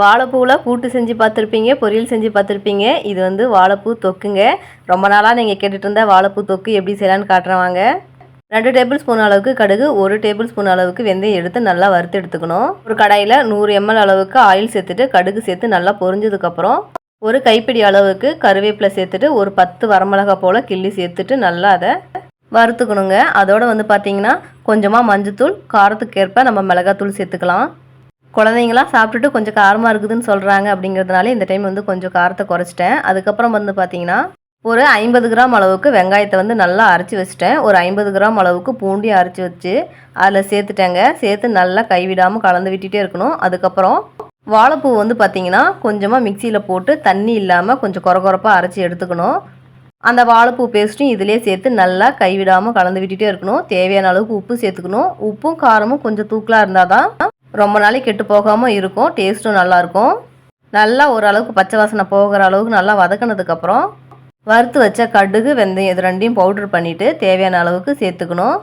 வாழைப்பூவில் கூட்டு செஞ்சு பார்த்துருப்பீங்க பொரியல் செஞ்சு பார்த்துருப்பீங்க. இது வந்து வாழைப்பூ தொக்குங்க. ரொம்ப நாளாக நீங்கள் கேட்டுட்டு இருந்தால் வாழைப்பூ தொக்கு எப்படி செய்யலான்னு காட்டுறவாங்க ரெண்டு டேபிள் ஸ்பூன் அளவுக்கு கடுகு ஒரு டேபிள் ஸ்பூன் அளவுக்கு வெந்தயம் எடுத்து நல்லா வறுத்து எடுத்துக்கணும். ஒரு கடாயில் நூறு எம்எல் அளவுக்கு ஆயில் சேர்த்துட்டு கடுகு சேர்த்து நல்லா பொரிஞ்சதுக்கப்புறம் ஒரு கைப்பிடி அளவுக்கு கருவேப்பிலை சேர்த்துட்டு ஒரு பத்து வரமிளகா போல் கிள்ளி சேர்த்துட்டு நல்லா அதை வறுத்துக்கணுங்க. அதோடு வந்து பார்த்தீங்கன்னா கொஞ்சமாக மஞ்சத்தூள் காரத்துக்கு ஏற்ப நம்ம மிளகாத்தூள் சேர்த்துக்கலாம். குழந்தைங்களாம் சாப்பிட்டுட்டு கொஞ்சம் காரமாக இருக்குதுன்னு சொல்கிறாங்க அப்படிங்கிறதுனால இந்த டைம் வந்து கொஞ்சம் காரத்தை குறைச்சிட்டேன். அதுக்கப்புறம் வந்து பார்த்தீங்கன்னா ஒரு ஐம்பது கிராம் அளவுக்கு வெங்காயத்தை வந்து நல்லா அரைச்சி வச்சுட்டேன். ஒரு ஐம்பது கிராம் அளவுக்கு பூண்டியும் அரைச்சி வச்சு அதில் சேர்த்துட்டேங்க. சேர்த்து நல்லா கைவிடாமல் கலந்து விட்டுட்டே இருக்கணும். அதுக்கப்புறம் வாழைப்பூ வந்து பார்த்தீங்கன்னா கொஞ்சமாக மிக்சியில் போட்டு தண்ணி இல்லாமல் கொஞ்சம் குறகுறப்பாக அரைச்சி எடுத்துக்கணும். அந்த வாழைப்பூ பேஸ்ட்டும் இதிலே சேர்த்து நல்லா கைவிடாமல் கலந்து விட்டுட்டே இருக்கணும். தேவையான அளவுக்கு உப்பு சேர்த்துக்கணும். உப்பும் காரமும் கொஞ்சம் தூக்கலாக இருந்தால் தான் ரொம்ப நாளைக்கு கெட்டு போகாமல் இருக்கும். டேஸ்ட்டும் நல்லாயிருக்கும் நல்லா ஓரளவுக்கு பச்சை வாசனை போகிற அளவுக்கு நல்லா வதக்கினதுக்கப்புறம் வறுத்து வச்ச கடுகு வெந்தயம் இது ரெண்டையும் பவுட்ரு பண்ணிவிட்டு தேவையான அளவுக்கு சேர்த்துக்கணும்.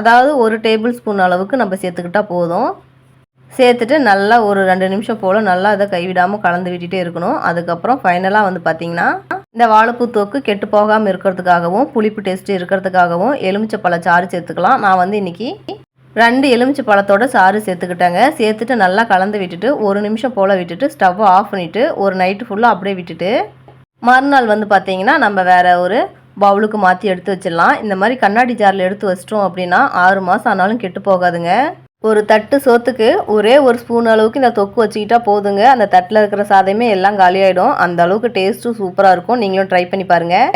அதாவது ஒரு டேபிள் ஸ்பூன் அளவுக்கு நம்ம சேர்த்துக்கிட்டா போதும். சேர்த்துட்டு நல்லா ஒரு ரெண்டு நிமிஷம் போல் நல்லா அதை கைவிடாமல் கலந்து விட்டுட்டே இருக்கணும். அதுக்கப்புறம் ஃபைனலாக வந்து பார்த்திங்கன்னா இந்த வாழைப்பூ தோக்கு கெட்டு போகாமல் இருக்கிறதுக்காகவும் புளிப்பு டேஸ்ட்டு இருக்கிறதுக்காகவும் எலுமிச்சை பழ சாறு சேர்த்துக்கலாம். நான் வந்து இன்றைக்கி ரெண்டு எலுமிச்சை பழத்தோட சாறு சேர்த்துக்கிட்டேங்க. சேர்த்துட்டு நல்லா கலந்து விட்டுட்டு ஒரு நிமிஷம் போல் விட்டுட்டு ஸ்டவ்வை ஆஃப் பண்ணிவிட்டு ஒரு நைட்டு ஃபுல்லாக அப்படியே விட்டுட்டு மறுநாள் வந்து பார்த்தீங்கன்னா நம்ம வேறு ஒரு பவுலுக்கு மாற்றி எடுத்து வச்சிடலாம். இந்த மாதிரி கண்ணாடி ஜாரில் எடுத்து வச்சிட்டோம் அப்படின்னா ஆறு மாதம் ஆனாலும் கெட்டு போகாதுங்க. ஒரு தட்டு சோத்துக்கு ஒரே ஒரு ஸ்பூன் அளவுக்கு இந்த தொக்கு வச்சுக்கிட்டா போதுங்க. அந்த தட்டில் இருக்கிற சாதமே எல்லாம் காலியாயிடும். அந்த அளவுக்கு டேஸ்ட்டும் சூப்பராக இருக்கும். நீங்களும் ட்ரை பண்ணி பாருங்கள்